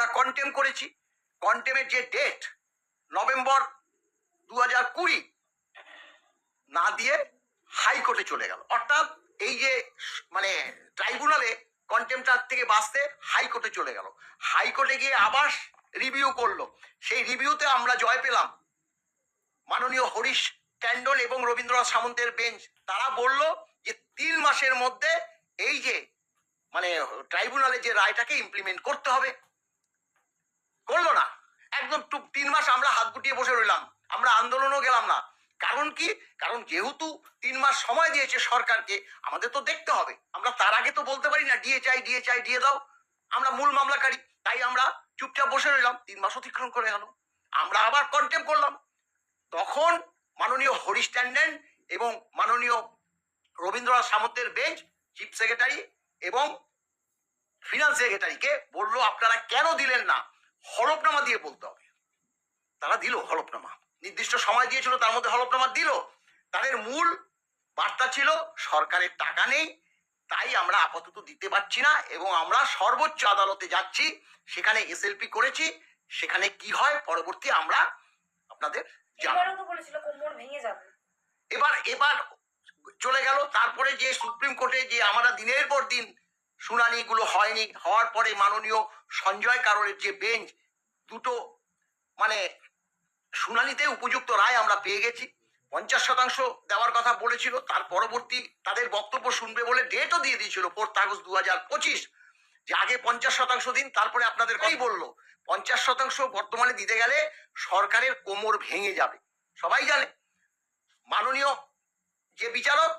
আমরা কন্টেম করেছি। কন্টেমের যে ডেট নভেম্বর দু হাজার কুড়ি, না দিয়ে হাইকোর্টে চলে গেল। অর্থাৎ এই যে মানে ট্রাইব্যুনালে কন্টেম্পটার থেকে বাঁচতে হাইকোর্টে চলে গেল। হাইকোর্টে গিয়ে আবার রিভিউ করল। সেই রিভিউতে আমরা জয় পেলাম। মাননীয় হরিশ ট্যান্ডল এবং রবীন্দ্রনাথ সামন্তের বেঞ্চ তারা বলল যে তিন মাসের মধ্যে এই যে মানে ট্রাইব্যুনালের যে রায়টাকে ইমপ্লিমেন্ট করতে হবে। করল না। একদম তিন মাস আমরা হাত গুটিয়ে বসে রইলাম। আমরা আন্দোলনও গেলাম না। কারণ কি? কারণ যেহেতু তিন মাস সময় দিয়েছে সরকারকে, আমাদের তো দেখতে হবে। আমরা তার আগে তো বলতে পারি না ডিএ চাই ডিএ চাই দিয়ে দাও। আমরা মূল মামলাকারী, তাই আমরা চুপচাপ বসে রইলাম। তিন মাস অতিক্রম করে গেল। আমরা আবার কন্টেম করলাম। তখন মাননীয় হরিশ ট্যান্ডেন এবং মাননীয় রবীন্দ্রনাথ সামন্তের বেঞ্চ, চিফ সেক্রেটারি এবং ফিনান্স সেক্রেটারিকে বলল, আপনারা কেন দিলেন না? হলফনামা দিয়ে বলতে হবে। তারা দিল হলফনামা। নির্দিষ্ট সময় দিয়েছিল তার মধ্যে হলফনামা দিল। তাদের মূল বার্তা ছিল সরকারের টাকা নেই তাই আমরা আপাতত দিতে পারছি না এবং আমরা সর্বোচ্চ আদালতে যাচ্ছি সেখানে এসএলপি করেছি সেখানে কি হয় পরবর্তী আমরা আপনাদের এবার এবার চলে গেল তারপরে যে সুপ্রিম কোর্টে যে আমরা দিনের পর দিন শুনানিগুলো হয়নি। হওয়ার পরে মাননীয় সঞ্জয় কারোরের যে বেঞ্চ, দুটো মানে শুনানিতে উপযুক্ত রায় আমরা পেয়ে গেছি। পঞ্চাশ শতাংশ দেওয়ার কথা বলেছিল, তার পরবর্তী তাদের বক্তব্য শুনবে বলে ডেটও দিয়ে দিয়েছিল ফোর্থ আগস্ট দু হাজার পঁচিশ। যে আগে পঞ্চাশ শতাংশ দিন, তারপরে আপনাদের কই বলল। পঞ্চাশ শতাংশ বর্তমানে দিতে গেলে সরকারের কোমর ভেঙে যাবে। সবাই জানে। মাননীয় যে বিচারক,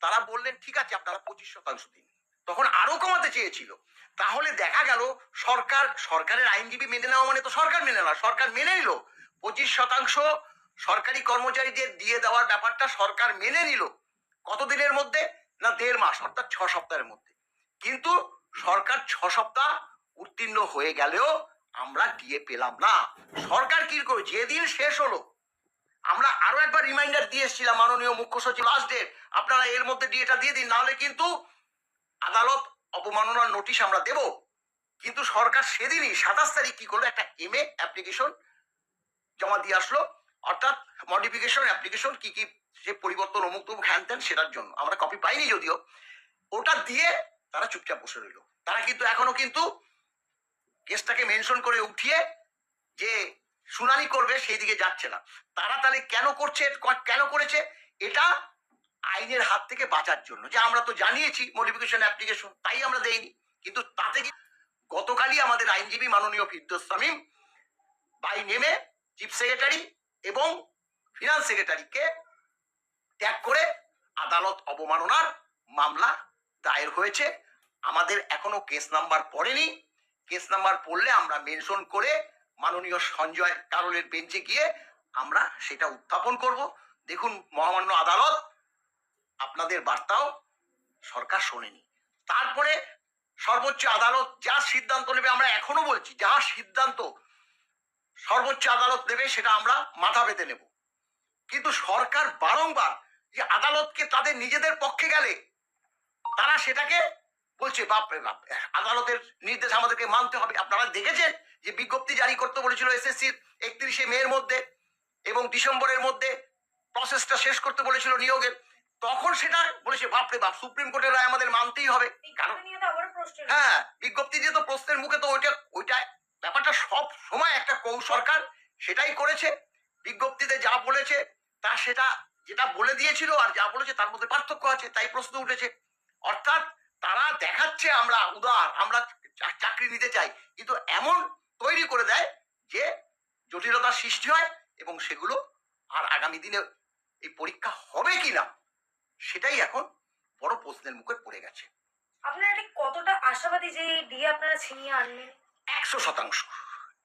তারা বললেন, ঠিক আছে, আপনারা পঁচিশ শতাংশ দিন। তখন আরও কমাতে চেয়েছিল। তাহলে দেখা গেল সরকার, সরকারের আইনজীবী মেনে নেওয়া মানে তো সরকার মেনে না সরকার মেনে নিল, পঁচিশ শতাংশ সরকারি কর্মচারীদের দিয়ে দেওয়ার ব্যাপারটা সরকার মেনে নিল। কতদিনের মধ্যে? না, দেড় মাস, অর্থাৎ ছ সপ্তাহের মধ্যে। কিন্তু সরকার ছ সপ্তাহ উত্তীর্ণ হয়ে গেলেও আমরা দিয়ে পেলাম না। সরকার কি করে যেদিন শেষ হলো। আমরা আরও একবার রিমাইন্ডার দিয়ে এসেছিলাম মাননীয় মুখ্য সচিব। লাস্ট ডেট আপনারা এর মধ্যে ডিএটা দিয়ে দিন, নাহলে কিন্তু আদালত অবমাননার নোটিশ আমরা দেব, কিন্তু সরকার সেদিনই সাতাশ তারিখ কি করল? একটা এম এ অ্যাপ্লিকেশন জমা দিয়ে আসলো, অর্থাৎ মডিফিকেশন অ্যাপ্লিকেশন কি কি সে পরিবর্তন অমুক তমুক হ্যান ত্যান সেটার জন্য। আমরা কপি পাইনি যদিও। ওটা দিয়ে তারা চুপচাপ বসে রইল। তারা কিন্তু এখনও কিন্তু কেসটাকে মেনশন করে উঠিয়ে যে শুনানি করবে, সেই দিকে যাচ্ছে না। তারা তাহলে কেন করছে, কেন করেছে? এটা আইনের হাত থেকে বাঁচার জন্য। যে আমরা তো জানিয়েছি মডিফিকেশন অ্যাপ্লিকেশন তাই আমরা দেইনি। কিন্তু তাতে কি গতকালই আমাদের আইনজীবী মাননীয় ফিরদোস সামিম বাই নেমে চিফ সেক্রেটারি এবং ফিনান্স সেক্রেটারিকে ত্যাগ করে আদালত অবমাননার মামলা দায়ের হয়েছে। আমাদের এখনও কেস নাম্বার পড়েনি। কেস নাম্বার পড়লে আমরা মেনশন করে মাননীয় সঞ্জয় কারলের বেঞ্চে গিয়ে আমরা সেটা উত্থাপন করব। দেখুন, মহামান্য আদালত আপনাদের বার্তাও সরকার শোনেনি। তারপরে সর্বোচ্চ আদালত যা সিদ্ধান্ত নেবে আমরা এখনও বলছি, যা সিদ্ধান্ত সর্বোচ্চ আদালত নেবে সেটা আমরা মাথা পেতে নেব। কিন্তু সরকার বারংবার যে আদালতকে তাদের নিজেদের পক্ষে গেলে তারা সেটাকে বলছে, বাপ বাপ, আদালতের নির্দেশ আমাদেরকে মানতে হবে। আপনারা দেখেছেন যে বিজ্ঞপ্তি জারি করতে বলেছিল এসএসসির একত্রিশে মের মধ্যে এবং ডিসেম্বরের মধ্যে প্রসেসটা শেষ করতে বলেছিল নিয়োগের। তখন সেটা বলেছে বাপরে বাপ সুপ্রিম কোর্টের রায় আমাদের মানতেই হবে। কারণ। হ্যাঁ বিজ্ঞপ্তি দিয়ে তো প্রশ্নের মুখে তো ওইটা ওইটা ব্যাপারটা সব সময় একটা কৌ সরকার সেটাই করেছে। বিজ্ঞপ্তিতে যা বলেছে তা সেটা যেটা বলে দিয়েছিল আর যা বলেছে তার মধ্যে পার্থক্য আছে তাই প্রশ্ন উঠেছে। অর্থাৎ তারা দেখাচ্ছে আমরা উদার আমরা চাকরি নিতে চাই কিন্তু এমন তৈরি করে দেয় যে জটিলতার সৃষ্টি হয় এবং সেগুলো আর আগামী দিনে এই পরীক্ষা হবে কিনা। সেটাই এখন বড় প্রশ্নের মুখে পড়ে গেছে। আপনারা ঠিক কতটা আশাবাদী যে ডিএ আপনারা ছিনিয়ে আনবেন? একশো শতাংশ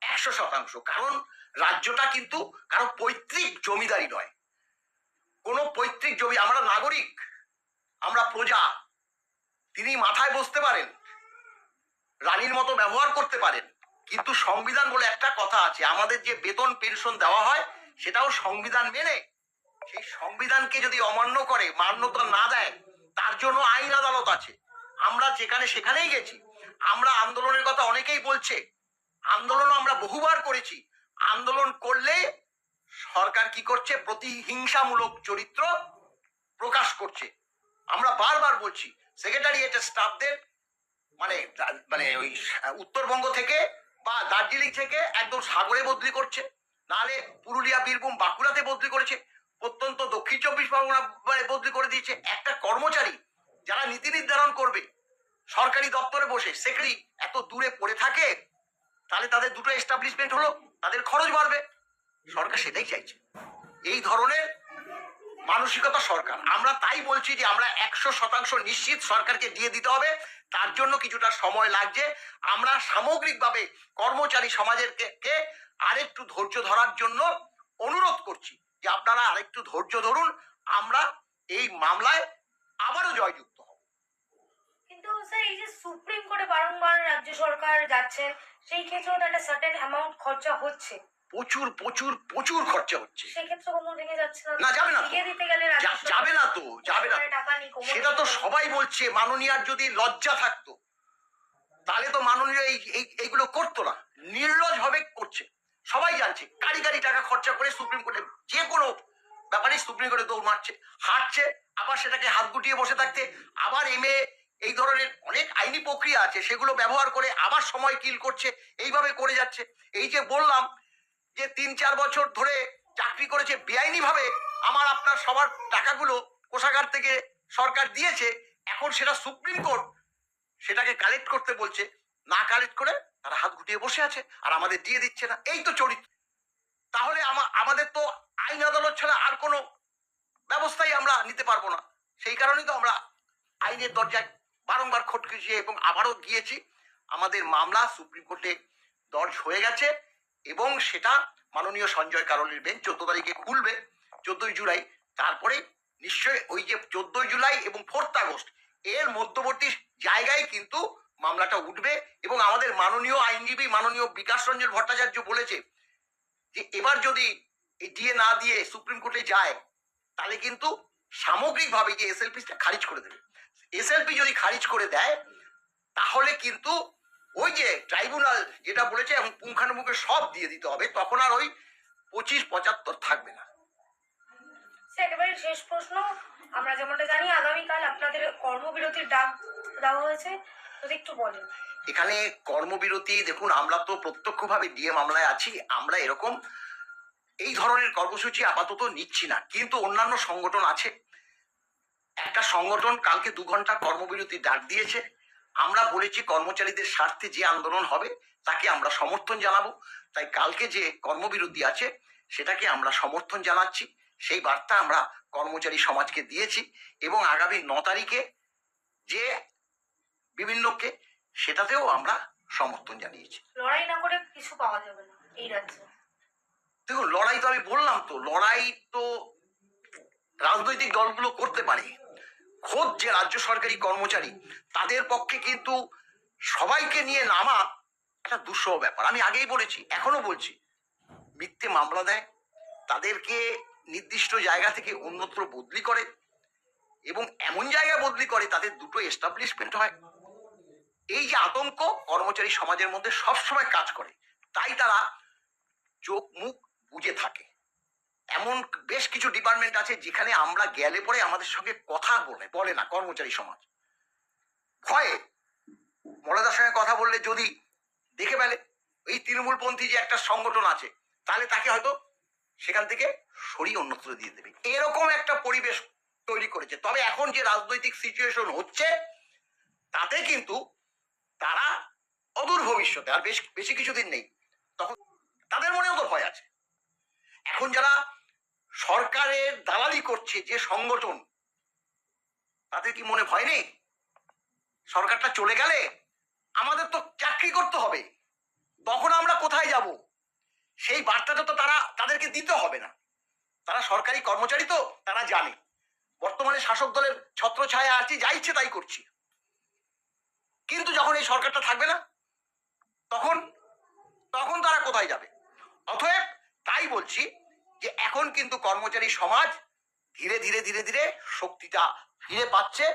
একশো শতাংশ। কারণ রাজ্যটা কিন্তু কারও পৈতৃক জমিদারি নয়। কোনো পৈতৃক জমি আমরা নাগরিক আমরা প্রজা তিনি মাথায় বসতে পারেন রানীর মতো ব্যবহার করতে পারেন। কিন্তু সংবিধান বলে একটা কথা আছে আমাদের যে বেতন পেনশন দেওয়া হয় সেটাও সংবিধান মেনে সেই সংবিধানকে যদি অমান্য করে মান্যতা না দেয়, তার জন্য আইন আদালত আছে। আমরা যেখানে সেখানেই গেছি। আমরা আন্দোলনের কথা অনেকেই বলছে। আন্দোলন আমরা বহুবার করেছি। আন্দোলন করলে সরকার কি করছে? প্রতিহিংসামূলক চরিত্র প্রকাশ করছে। আমরা বারবার বলছি সেক্রেটারিয়েটের স্টাফদের মানে মানে ওই উত্তরবঙ্গ থেকে বা দার্জিলিং থেকে একদম সাগরে বদলি করছে। নাহলে পুরুলিয়া, বীরভূম, বাঁকুড়াতে বদলি করেছে। প্রত্যন্ত দক্ষিণ চব্বিশ পরগনা মানে বদলি করে দিয়েছে একটা কর্মচারী যারা নীতি নির্ধারণ করবে। সরকারি দপ্তরে বসে সেখানে এত দূরে পড়ে থাকে, তাহলে তাদের দুটো এস্টাবলিশমেন্ট হলো, তাদের খরচ বাড়বে। সরকার সেটাই চাইছে। এই ধরনের মানসিকতা সরকার। আমরা তাই বলছি যে আমরা একশো শতাংশ নিশ্চিত সরকারকে দিয়ে দিতে হবে। তার জন্য কিছুটা সময় লাগছে। আমরা সামগ্রিকভাবে কর্মচারী সমাজের কে- কে আরেকটু ধৈর্য ধরার জন্য অনুরোধ করছি। যে আপনারা আরেকটু ধৈর্য ধরুন আমরা এই মামলায় আবারও জয়যুক্ত হব। কিন্তু স্যার এই যে সুপ্রিম কোর্টে বারংবার রাজ্য সরকার যাচ্ছে সেই ক্ষেত্রেও তো একটা সার্টেন অ্যামাউন্ট খরচা হচ্ছে। প্রচুর প্রচুর প্রচুর খরচা হচ্ছে। সেক্ষেত্রে কোনো যাচ্ছে না। যাবে না। দিতে গেলে যাবে না তো যাবে না। সেটা তো সবাই বলছে মাননীয়ার যদি লজ্জা থাকতো তাহলে তো মাননীয় এই এই- এইগুলো করতো না। নির্লজ ভাবে করছে। সবাই জানছে কারি কারি টাকা খরচা করে সুপ্রিম কোর্টে যে কোনো ব্যাপারে সুপ্রিম কোর্টে দৌড় মারছে, হাঁটছে, আবার সেটাকে হাত গুটিয়ে বসে থাকতে আবার এমএ এই ধরনের অনেক আইনি প্রক্রিয়া আছে, সেগুলো ব্যবহার করে আবার সময় কিল করছে, এইভাবে করে যাচ্ছে। এই যে বললাম যে তিন চার বছর ধরে চাকরি করেছে বেআইনি ভাবে আমার, আপনার সবার টাকাগুলো কোষাগার থেকে সরকার দিয়েছে, এখন সেটা সুপ্রিম কোর্ট সেটাকে কালেক্ট করতে বলছে, না কালেক্ট করে তারা হাত গুটিয়ে বসে আছে আর আমাদের দিয়ে দিচ্ছে না। এই তো চরিত্র। তাহলে আমা- আমাদের তো আইন আদালত ছাড়া আর কোনো ব্যবস্থাই আমরা নিতে পারব না। সেই কারণেই তো আমরা আইনের দরজায় বারংবার খটকেছি এবং আবারও গিয়েছি। আমাদের মামলা সুপ্রিম কোর্টে দর্জ হয়ে গেছে এবং সেটা মাননীয় সঞ্জয় কারলের বেঞ্চ চোদ্দ তারিখে খুলবে, চোদ্দই জুলাই। তারপরে নিশ্চয়ই ওই যে চোদ্দই জুলাই এবং ফোর্থ আগস্ট, এর মধ্যবর্তী জায়গায় কিন্তু মামলাটা উঠবে এবং আমাদের মাননীয় আইনজীবী মাননীয় বিকাশ রঞ্জন ভট্টাচার্য বলেছে যে এবার যদি ডিএ না দিয়ে সুপ্রিম কোর্টে যায়, তাহলে কিন্তু সামগ্রিকভাবে যে এসএলপিটা খারিজ করে দেবে। এসএলপি যদি খারিজ করে দেয়, তাহলে কিন্তু ওই যে ট্রাইব্যুনাল যেটা বলেছে এবং পুঙ্খানুপুঙ্খে সব দিয়ে দিতে হবে, তখন আর ওই পঁচিশ, পঁচাত্তর থাকবে না। একেবারে শেষ প্রশ্ন। আমরা যেমনটা জানি, আগামীকাল আপনাদের কর্মবিরতির ডাক দেওয়া হয়েছে। একটু বলেন। এখানে কর্মবিরতি, দেখুন, আমরা তো প্রত্যক্ষভাবে ডিএ মামলায় আছি, আমরা এরকম এই ধরনের কর্মসূচি আপাতত নিচ্ছি না, কিন্তু অন্যান্য সংগঠন আছে। একটা সংগঠন কালকে দু ঘণ্টা কর্মবিরতি ডাক দিয়েছে, আমরা বলেছি কর্মচারীদের স্বার্থে যে আন্দোলন হবে, তাকে আমরা সমর্থন জানাব। তাই কালকে যে কর্মবিরতি আছে, সেটাকে আমরা সমর্থন জানাচ্ছি, সেই বার্তা আমরা কর্মচারী সমাজকে দিয়েছি এবং আগামী ন তারিখে যে বিভিন্নকে সেটাতেও আমরা সমর্থন জানিয়েছি। লড়াই না করে কিছু পাওয়া যাবে না এই রাজ্যে। দেখুন লড়াই তো আমি বললাম তো লড়াই তো রাজনৈতিক দলগুলো করতে পারে। খোদ যে রাজ্য সরকারি কর্মচারী তাদের পক্ষে কিন্তু সবাইকে নিয়ে নামা একটা দুঃসহ ব্যাপার। আমি আগেই বলেছি এখনও বলছি মিথ্যে মামলা দেয় তাদেরকে নির্দিষ্ট জায়গা থেকে অন্যত্র বদলি করে এবং এমন জায়গায় বদলি করে তাদের দুটো এস্টাবলিশমেন্ট হয়। এই যে আতঙ্ক কর্মচারী সমাজের মধ্যে সবসময় কাজ করে, তাই তারা চোখ মুখ বুঝে থাকে। এমন বেশ কিছু ডিপার্টমেন্ট আছে যেখানে আমরা গেলে পরে আমাদের সঙ্গে কথা বলে বলে না কর্মচারী সমাজ। ভয়ে মলাদার সঙ্গে কথা বললে যদি দেখে ফেলে, এই তৃণমূলপন্থী যে একটা সংগঠন আছে, তাহলে তাকে হয়তো সেখান থেকে সরিয়ে অন্যত্র দিয়ে দেবে। এরকম একটা পরিবেশ তৈরি করেছে। তবে এখন যে রাজনৈতিক সিচুয়েশন হচ্ছে, তাতে কিন্তু তারা অদূর ভবিষ্যতে, আর বেশ, বেশি কিছুদিন নেই, তখন তাদের মনেও তো ভয় আছে। এখন যারা সরকারের দালালি করছে যে সংগঠন, তাদের কি মনে ভয় নেই? সরকারটা চলে গেলে আমাদের তো চাকরি করতে হবে। তখন আমরা কোথায় যাব? সেই বার্তাটা তো তারা, তাদেরকে দিতে হবে না। তারা সরকারি কর্মচারী তো, তারা জানে। বর্তমানে শাসক দলের ছত্রছায়া আছি, যা ইচ্ছে তাই করছি। কিন্তু যখন এই সরকারটা থাকবে না, তখন তখন তারা কোথায় যাবে? অতএব তাই বলছি যে এখন কিন্তু কর্মচারী সমাজ ধীরে ধীরে ধীরে ধীরে শক্তিটা ফিরে পাচ্ছে।